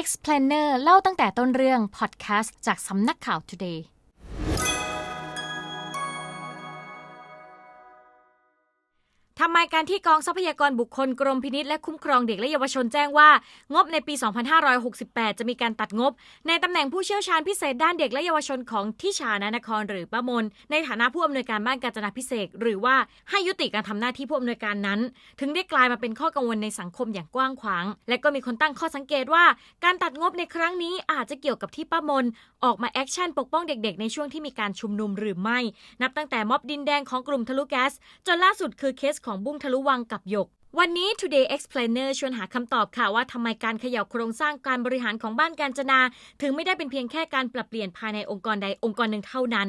Explainer เล่าตั้งแต่ต้นเรื่องพอดแคสต์จากสำนักข่าว Today ำไมการที่กองทรัพยากรบุคคลกรมพินิษและคุ้มครองเด็กและเยาวชนแจ้งว่า งบในปี 2568 จะมีการตัดงบ ในตำแหน่งผู้เชี่ยวชาญพิเศษด้านเด็กและเยาวชนของที่ชานานครหรือป้ามน ในฐานะผู้อำนวยการบ้านกาญจนาพิเศษหรือว่าให้ยุติการทำหน้าที่ผู้อำนวยการนั้น ถึงได้กลายมาเป็นข้อกังวลในสังคมอย่างกว้างขวาง และก็มีคนตั้งข้อสังเกตว่า การตัดงบในครั้งนี้อาจจะเกี่ยวกับที่ป้ามน ออกมาแอคชั่นปกป้องเด็ก ๆ ในช่วงที่มีการชุมนุมหรือไม่ นับตั้งแต่ม็อบดินแดงของกลุ่มทะลุแก๊สจนล่าสุดคือเคสของบุ้งทะลุวังกับหยก วันนี้ Today Explainer ชวนหาคำตอบค่ะว่าทำไมการเขย่าโครงสร้างการบริหารของบ้านการจนา ถึงไม่ได้เป็นเพียงแค่การปรับเปลี่ยนภายในองค์กรใดองค์กรหนึ่งเท่านั้น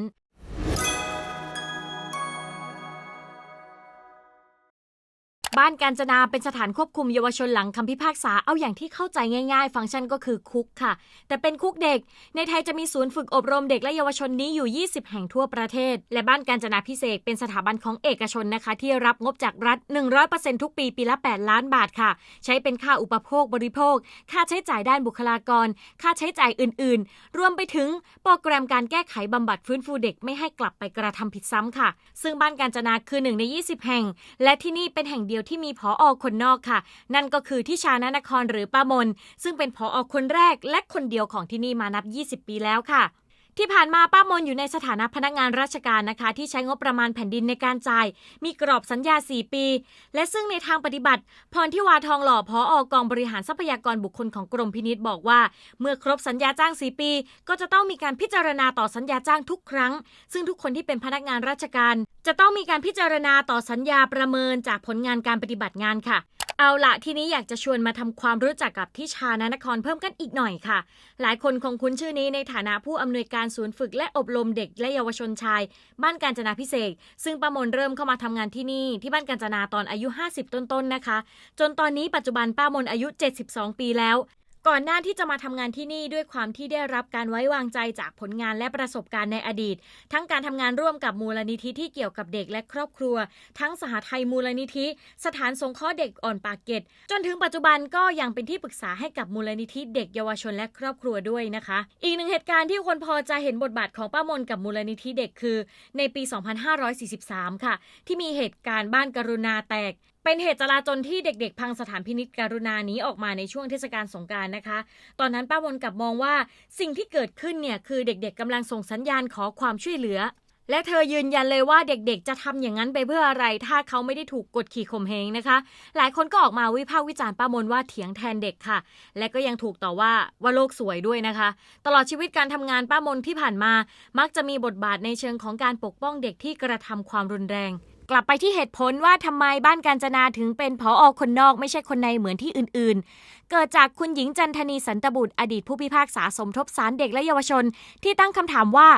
บ้านการจนาเป็นสถานควบคุมเยาวชนหลังคำพิพากษาเอาอย่างที่เข้าใจง่ายๆ ฟังก์ชันก็คือคุกค่ะ แต่เป็นคุกเด็ก ในไทยจะมีศูนย์ฝึกอบรมเด็กและเยาวชนนี้อยู่ 20 แห่งทั่วประเทศ และบ้านการจนาพิเศษเป็นสถาบันของเอกชนนะคะ ที่รับงบจากรัฐ 100%ทุกปีปีละ 8 ล้านบาทค่ะ ใช้เป็นค่าอุปโภคบริโภค ค่าใช้จ่ายด้านบุคลากร ค่าใช้จ่ายอื่น ๆ รวมไปถึงโปรแกรมการแก้ไขบำบัดฟื้นฟูเด็กไม่ให้กลับไปกระทำผิดซ้ำค่ะ ซึ่งบ้านการจนาคือหนึ่งใน 20 แห่ง และที่นี่เป็นแห่งเดียวที่มีผอคนนอกค่ะ นั่นก็คือที่ชานานครหรือป้ามน ซึ่งเป็นผอคนแรกและคนเดียวของที่นี่มานับ 20 ปีแล้วค่ะ ที่ผ่านมาป้ามนอยู่ในสถานะพนักงานราชการนะคะ ที่ใช้งบประมาณแผ่นดินในการจ่าย มีกรอบสัญญา 4 ปี และซึ่งในทางปฏิบัติ พรทิวาทองหล่อพออกองบริหารทรัพยากรบุคคลของกรมพินิษบอกว่า เมื่อครบสัญญาจ้าง 4 ปี ก็จะต้องมีการพิจารณาต่อสัญญาจ้างทุกครั้ง ซึ่งทุกคนที่เป็นพนักงานราชการ จะต้องมีการพิจารณาต่อสัญญาประเมินจากผลงานการปฏิบัติงานค่ะเอาละทีนี้อยากจะชวนมาทำความรู้จักกับที่ชานานครเพิ่มกันอีกหน่อยค่ะ หลายคนคงคุ้นชื่อนี้ในฐานะผู้อำนวยการศูนย์ฝึกและอบรมเด็กและเยาวชนชาย บ้านการจนาพิเศษ ซึ่งป้ามนเริ่มเข้ามาทำงานที่นี่ ที่บ้านการจนาตอนอายุ 50 ต้นๆนะคะ จนตอนนี้ปัจจุบันป้ามนอายุ 72 ปีแล้ว ก่อนหน้าที่จะมาทำงานที่นี่ด้วยความที่ได้รับการไว้วางใจจากผลงานและประสบการณ์ในอดีต ทั้งการทำงานร่วมกับมูลนิธิที่เกี่ยวกับเด็กและครอบครัว ทั้งสหไทยมูลนิธิ สถานสงเคราะห์เด็กอ่อนปากเกร็ดจนถึงปัจจุบันก็ยังเป็นที่ปรึกษาให้กับมูลนิธิเด็กเยาวชนและครอบครัวด้วยนะคะ อีกหนึ่งเหตุการณ์ที่คนพอจะเห็นบทบาทของป้ามนกับมูลนิธิเด็กคือ ในปี 2543 ค่ะ ที่มีเหตุการณ์บ้านกรุณาแตก เป็นเหตุจลาจลที่เด็กๆ พังสถานพินิจการุณานี้ออกมาในช่วงเทศกาลสงการนะคะ ตอนนั้นป้ามนกลับมองว่าสิ่งที่เกิดขึ้นเนี่ยคือเด็กๆกำลังส่งสัญญาณขอความช่วยเหลือ และเธอยืนยันเลยว่าเด็กๆ จะทำอย่างนั้นไปเพื่ออะไร ถ้าเขาไม่ได้ถูกกดขี่ข่มเหงนะคะ หลายคนก็ออกมาวิพากษ์วิจารณ์ป้ามนว่าเถียงแทนเด็กค่ะ และก็ยังถูกต่อว่าว่าโลกสวยด้วยนะคะ ตลอดชีวิตการทำงานป้ามนที่ผ่านมา มักจะมีบทบาทในเชิงของการปกป้องเด็กที่กระทำความรุนแรง กลับไปที่เหตุผลว่าทำไมบ้านการจนาถึงเป็นผออคนนอกไม่ใช่คนในเหมือนที่อื่น ๆ เกิดจากคุณหญิงจันทนีสันตบุตรอดีตผู้พิพากษาสมทบสารเด็กและเยาวชน ที่ตั้งคำถามว่า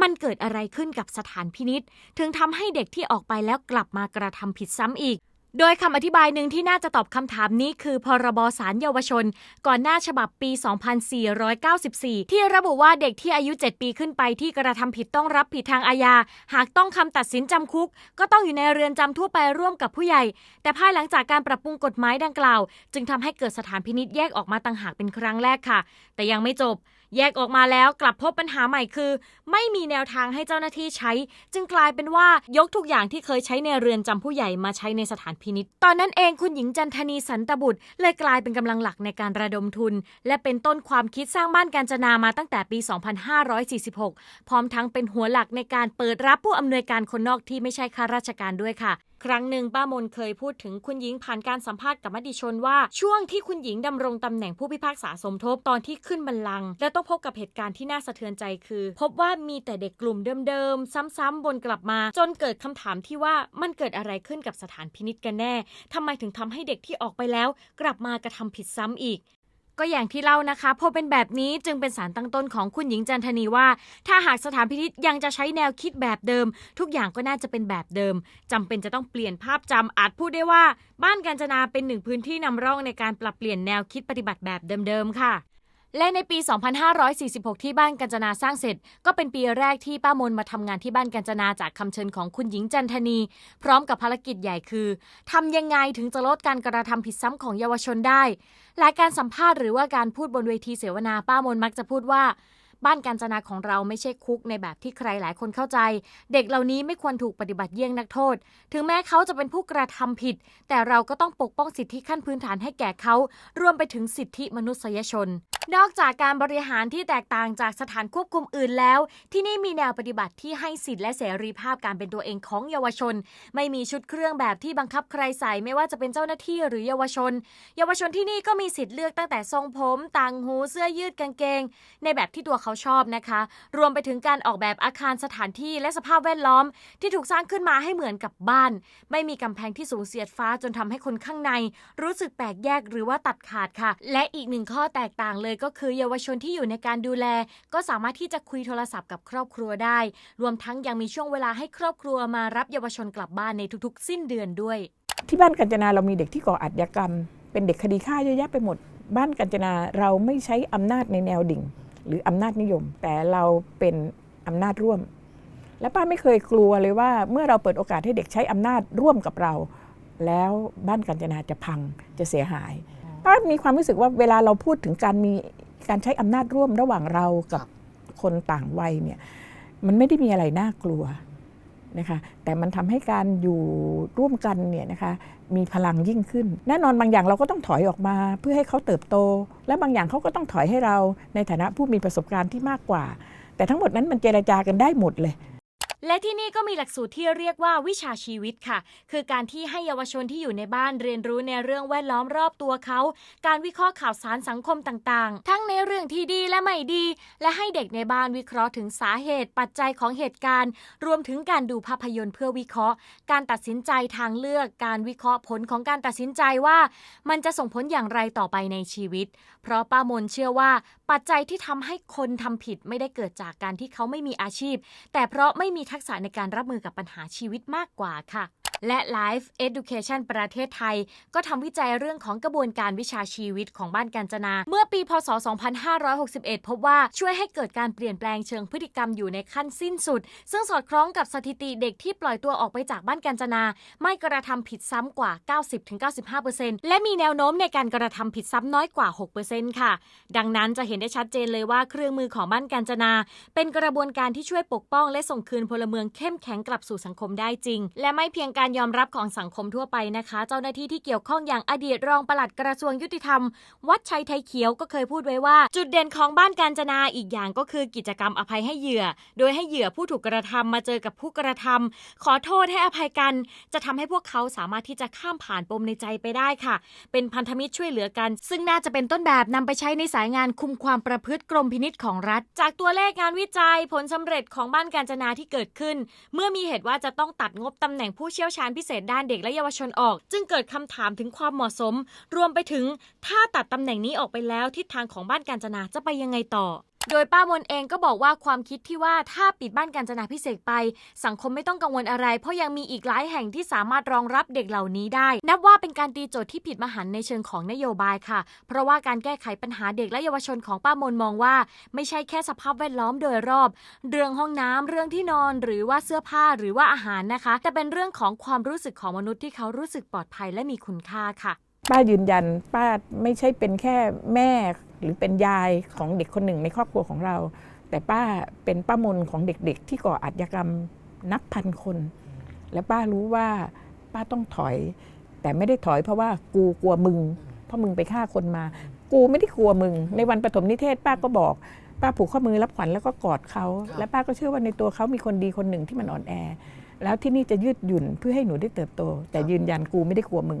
มันเกิดอะไรขึ้นกับสถานพินิษถึงทำให้เด็กที่ออกไปแล้วกลับมากระทำผิดซ้ำอีก โดยคำอธิบายหนึ่งที่น่าจะตอบคำถามนี้คือ พรบสารเยาวชน ก่อนหน้าฉบับปี 2494 ที่ระบุว่าเด็กที่อายุ 7 ปีขึ้นไปที่กระทำผิดต้องรับผิดทางอาญา หากต้องคำตัดสินจำคุก ก็ต้องอยู่ในเรือนจำทั่วไปร่วมกับผู้ใหญ่ แต่ภายหลังจากการปรับปรุงกฎหมายดังกล่าว จึงทำให้เกิดสถานพินิษแยกออกมาต่างหากเป็นครั้งแรกค่ะ แต่ยังไม่จบ แยกออกมาแล้วกลับพบปัญหาใหม่คือ ไม่มีแนวทางให้เจ้าหน้าที่ใช้ จึงกลายเป็นว่ายกทุกอย่างที่เคยใช้ในเรือนจำผู้ใหญ่มาใช้ในสถานพินิษตอนนั้นเองคุณหญิงจันทนีสันตบุตร เลยกลายเป็นกำลังหลักในการระดมทุน และเป็นต้นความคิดสร้างบ้านการจนามาตั้งแต่ปี 2546 พร้อมทั้งเป็นหัวหลักในการเปิดรับผู้อำนวยการคนนอกที่ไม่ใช่ข้าราชการด้วยค่ะ ครั้งหนึ่งป้ามนเคยพูดถึงคุณหญิงผ่านการสัมภาษณ์กับมติชนว่า ช่วงที่คุณหญิงดำรงตำแหน่งผู้พิพากษาสมทบตอนที่ขึ้นบัลลังก์และต้องพบกับเหตุการณ์ที่น่าสะเทือนใจคือ พบว่ามีแต่เด็กกลุ่มเดิมๆซ้ำๆวนกลับมา จนเกิดคำถามที่ว่ามันเกิดอะไรขึ้นกับสถานพินิจกันแน่ทำไมถึงทำให้เด็กที่ออกไปแล้ว กลับมากระทำผิดซ้ำอีก ก็อย่างที่เล่านะคะพอเป็นแบบนี้จึงเป็นสารตั้งต้นของคุณหญิงจันทนีว่า ถ้าหากสถานพินิษยังจะใช้แนวคิดแบบเดิม ทุกอย่างก็น่าจะเป็นแบบเดิมจำเป็นจะต้องเปลี่ยนภาพจำอาจพูดได้ว่า บ้านกาญจนาเป็นหนึ่งพื้นที่นำร่องในการปรับเปลี่ยนแนวคิดปฏิบัติแบบเดิมๆค่ะ และในปี 2546 ที่บ้านกัญจนาสร้างเสร็จ ก็เป็นปีแรกที่ป้ามนมาทำงานที่บ้านกัญจนาจากคำเชิญของคุณหญิงจันทนี พร้อมกับภารกิจใหญ่คือทำยังไงถึงจะลดการกระทำผิดซ้ำของเยาวชนได้ หลายการสัมภาษณ์หรือว่าการพูดบนเวทีเสวนาป้ามนมักจะพูดว่า บ้านการจนาของเราไม่ใช่คุกในแบบที่ใครหลายคนเข้าใจ เด็กเหล่านี้ไม่ควรถูกปฏิบัติเยี่ยงนักโทษ ถึงแม้เขาจะเป็นผู้กระทำผิด แต่เราก็ต้องปกป้องสิทธิขั้นพื้นฐานให้แก่เขารวมไปถึงสิทธิมนุษยชน นอกจากการบริหารที่แตกต่างจากสถานควบคุมอื่นแล้ว ที่นี่มีแนวปฏิบัติที่ให้สิทธิและเสรีภาพการเป็นตัวเองของเยาวชน ไม่มีชุดเครื่องแบบที่บังคับใครใส่ไม่ว่าจะเป็นเจ้าหน้าที่หรือเยาวชน เยาวชนที่นี่ก็มีสิทธิ์เลือกตั้งแต่ทรงผมต่างหูเสื้อยืดกางเกง ในแบบที่ตัวเขาชอบนะคะ รวมไปถึงการออกแบบอาคารสถานที่และสภาพแวดล้อม ที่ถูกสร้างขึ้นมาให้เหมือนกับบ้าน ไม่มีกำแพงที่สูงเสียดฟ้าจนทำให้คนข้างใน รู้สึกแปลกแยกหรือว่าตัดขาดค่ะ และอีกหนึ่งข้อแตกต่างเลยก็คือเยาวชนที่อยู่ในการดูแล ก็สามารถที่จะคุยโทรศัพท์กับครอบครัวได้ รวมทั้งยังมีช่วงเวลาให้ครอบครัวมารับเยาวชนกลับบ้านในทุกๆ สิ้นเดือนด้วย ที่บ้านกัญจนาเรามีเด็กที่ก่ออาชญากรรม เป็นเด็กคดีฆ่าเยอะแยะไปหมด บ้านกัญจนาเราไม่ใช้อำนาจในแนวดิ่ง หรืออำนาจนิยม แต่เราเป็นอำนาจร่วม และป้าไม่เคยกลัวเลยว่า เมื่อเราเปิดโอกาสให้เด็กใช้อำนาจร่วมกับเรา แล้วบ้านกัญจนาจะพังจะเสียหาย ป้ามีความรู้สึกว่าเวลาเราพูดถึงการมีการใช้อำนาจร่วมระหว่างเรากับคนต่างวัยเนี่ยมันไม่ได้มีอะไรน่ากลัวนะคะแต่มันทำให้การอยู่ร่วมกันเนี่ยนะคะมีพลังยิ่งขึ้น แน่นอนบางอย่างเราก็ต้องถอยออกมา เพื่อให้เขาเติบโต และบางอย่างเขาก็ต้องถอยให้เราในฐานะผู้มีประสบการณ์ที่มากกว่า แต่ทั้งหมดนั้นมันเจรจากันได้หมดเลย และที่นี่ก็มีหลักสูตรที่เรียกว่าวิชาชีวิตค่ะ คือการที่ให้เยาวชนที่อยู่ในบ้านเรียนรู้ในเรื่องแวดล้อมรอบตัวเขา การวิเคราะห์ข่าวสารสังคมต่างๆ ทั้งในเรื่องที่ดีและไม่ดี และให้เด็กในบ้านวิเคราะห์ถึงสาเหตุ ปัจจัยของเหตุการณ์ รวมถึงการดูภาพยนตร์เพื่อวิเคราะห์ การตัดสินใจทางเลือก การวิเคราะห์ผลของการตัดสินใจว่า มันจะส่งผลอย่างไรต่อไปในชีวิต เพราะป้ามนเชื่อว่าปัจจัยที่ทำให้คนทำผิดไม่ได้เกิดจากการที่เขาไม่มีอาชีพ แต่เพราะไม่มีทักษะในการรับมือกับปัญหาชีวิตมากกว่าค่ะ และ Life Education ประเทศไทย ก็ทำวิจัยเรื่องของกระบวนการวิชาชีวิตของบ้านกาญจนา เมื่อปีพศ 2561 พบว่าช่วยให้เกิดการเปลี่ยนแปลงเชิงพฤติกรรมอยู่ในขั้นสิ้นสุด ซึ่งสอดคล้องกับสถิติเด็กที่ปล่อยตัวออกไปจากบ้านกาญจนา ไม่กระทำผิดซ้ำกว่า 90-95%และมีแนวโน้มในการกระทำผิดซ้ำน้อยกว่า 6%ค่ะ ดังนั้นจะเห็นได้ชัดเจนเลยว่าเครื่องมือของบ้านกาญจนา เป็นกระบวนการที่ช่วยปกป้อง และส่งคืนพลเมืองเข้มแข็งกลับสู่สังคมได้จริง และไม่เพียงการยอมรับของสังคมทั่วไปนะคะ เจ้าหน้าที่ที่เกี่ยวข้องอย่างอดีตรองปลัดกระทรวงยุติธรรม วัดชัยไทยเขียวก็เคยพูดไว้ว่า จุดเด่นของบ้านกาญจนาอีกอย่างก็คือกิจกรรมอภัยให้เหยื่อ โดยให้เหยื่อผู้ถูกกระทำมาเจอกับผู้กระทำขอโทษให้อภัยกัน จะทำให้พวกเขาสามารถที่จะข้ามผ่านปมในใจไปได้ค่ะ เป็นพันธมิตรช่วยเหลือกัน ซึ่งน่าจะเป็นต้นแบบนำไปใช้ในสายงานคุมความประพฤติกรมพินิษของรัฐ จากตัวเลขงานวิจัยผลสำเร็จของบ้านกาญจนาที่เกิดขึ้น เมื่อมีเหตุว่าจะต้องตัดงบตำแหน่งผู้เชี่ยวชาญพิเศษด้านเด็กและเยาวชนออก จึงเกิดคำถามถึงความเหมาะสม รวมไปถึงถ้าตัดตำแหน่งนี้ออกไปแล้วทิศทางของบ้านการจนาจะไปยังไงต่อ โดยป้ามนเองก็บอกว่าความคิดที่ว่าถ้าปิดบ้านกาญจนาพิเศษไป สังคมไม่ต้องกังวลอะไร เพราะยังมีอีกหลายแห่งที่สามารถรองรับเด็กเหล่านี้ได้ นับว่าเป็นการตีโจทย์ที่ผิดมหันต์ในเชิงของนโยบายค่ะ เพราะว่าการแก้ไขปัญหาเด็กและเยาวชนของป้ามนมองว่า ไม่ใช่แค่สภาพแวดล้อมโดยรอบ เรื่องห้องน้ำเรื่องที่นอน หรือว่าเสื้อผ้าหรือว่าอาหารนะคะ แต่เป็นเรื่องของความรู้สึกของมนุษย์ที่เขารู้สึกปลอดภัยและมีคุณค่าค่ะ ป้ายืนยันป้าไม่ใช่เป็นแค่แม่ หรือเป็นยายของเด็กคนหนึ่งในครอบครัวของเรา แต่ป้าเป็นป้ามนของเด็กๆ ที่ก่ออาชญากรรมนับพันคน และป้ารู้ว่าป้าต้องถอย แต่ไม่ได้ถอยเพราะว่ากูกลัวมึง เพราะมึงไปฆ่าคนมา กูไม่ได้กลัวมึง ในวันปฐมนิเทศป้าก็บอก ป้าผูกข้อมือรับขวัญแล้วก็กอดเขา และป้าก็เชื่อว่าในตัวเขามีคนดีคนหนึ่งที่มันอ่อนแอ แล้วที่นี่จะยืดหยุ่นเพื่อให้หนูได้เติบโต แต่ยืนยันกูไม่ได้กลัวมึง